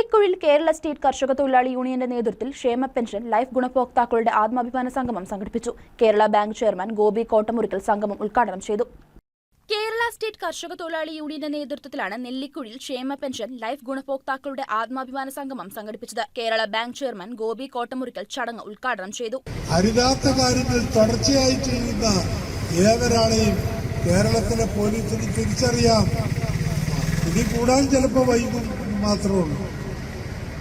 നെല്ലിക്കുഴിൽ Kerala state കർഷക തൊഴിലാളി യൂണിയന്റെ നേതൃത്വത്തിൽ ക്ഷേമ പെൻഷൻ ലൈഫ് ഗുണഭോക്താക്കളുടെ ആത്മാഭിമാന സംഗമം സംഘടിപ്പിച്ചു. കേരള ബാങ്ക് ചെയർമാൻ ഗോപി കോട്ടമുറിക്കൽ സംഗമം ഉദ്ഘാടനം ചെയ്തു. കേരള സ്റ്റേറ്റ് കർഷക തൊഴിലാളി യൂണിയന്റെ നേതൃത്വത്തിലാണ് നെല്ലിക്കുഴിയിൽ ക്ഷേമ പെൻഷൻ ലൈഫ് ഗുണഭോക്താക്കളുടെ ആത്മാഭിമാന സംഗമം സംഘടിപ്പിച്ചത്. കേരള ബാങ്ക് ചെയർമാൻ ഗോപി കോട്ടമുറിക്കൽ ചടങ്ങ് ഉദ്ഘാടനം ചെയ്തു. അരുതാത്ത കാര്യങ്ങൾ തുടർച്ചയായി ചെയ്യുന്ന ഏതൊരാളെയും കേരളത്തിലെ പോലീസിന് തിരിച്ചറിയാം. പിടികൂടാൻ ചിലപ്പോൾ വൈകും മാത്രമേ ഉള്ളൂ.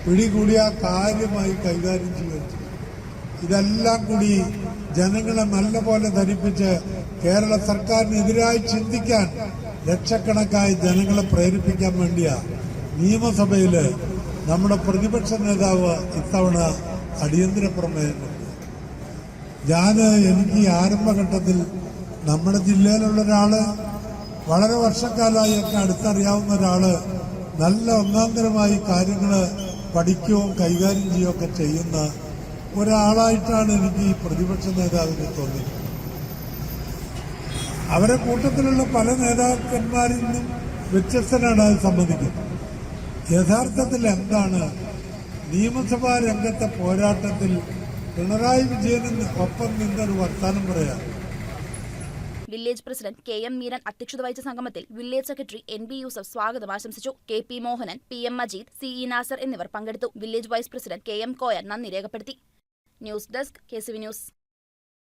പിടികൂടിയ കാര്യമായി കൈകാര്യം ചെയ്യുക ഇതെല്ലാം കൂടി ജനങ്ങളെ നല്ലപോലെ ധരിപ്പിച്ച് കേരള സർക്കാരിനെതിരായി ചിന്തിക്കാൻ ലക്ഷക്കണക്കായി ജനങ്ങളെ പ്രേരിപ്പിക്കാൻ വേണ്ടിയാ നിയമസഭയിൽ നമ്മുടെ പ്രതിപക്ഷ നേതാവ് ഇത്തവണ അടിയന്തര പ്രമേയം. ഞാൻ എനിക്ക് ആരംഭഘട്ടത്തിൽ നമ്മുടെ ജില്ലയിലുള്ള ഒരാൾ വളരെ വർഷക്കാലമായി ഒക്കെ അടുത്തറിയാവുന്ന ഒരാൾ നല്ല ഒന്നാന്തരമായി കാര്യങ്ങൾ പഠിക്കുകയും കൈകാര്യം ചെയ്യുകയൊക്കെ ചെയ്യുന്ന ഒരാളായിട്ടാണ് എനിക്ക് ഈ പ്രതിപക്ഷ നേതാവിനെ തോന്നിയത്. അവരെ കൂട്ടത്തിലുള്ള പല നേതാക്കന്മാരിൽ നിന്നും വ്യത്യസ്തനാണ് അത് സംബന്ധിക്കുന്നത്. യഥാർത്ഥത്തിൽ എന്താണ്? നിയമസഭാ രംഗത്തെ പോരാട്ടത്തിൽ പിണറായി വിജയന് ഒപ്പം നിന്നൊരു വർത്താനം പറയാം. Village president K M Meeran അധ്യക്ഷത വഹിച്ച സംഗമത്തിൽ village secretary N B Yusuf സ്വാഗതം ആശംസിച്ചു. K P Mohanan P M Majeed C E Nasar എന്നിവർ പങ്കെടുത്തു. Village vice president K M Koyar നന്ദി രേഖപ്പെടുത്തി. News desk K C V news.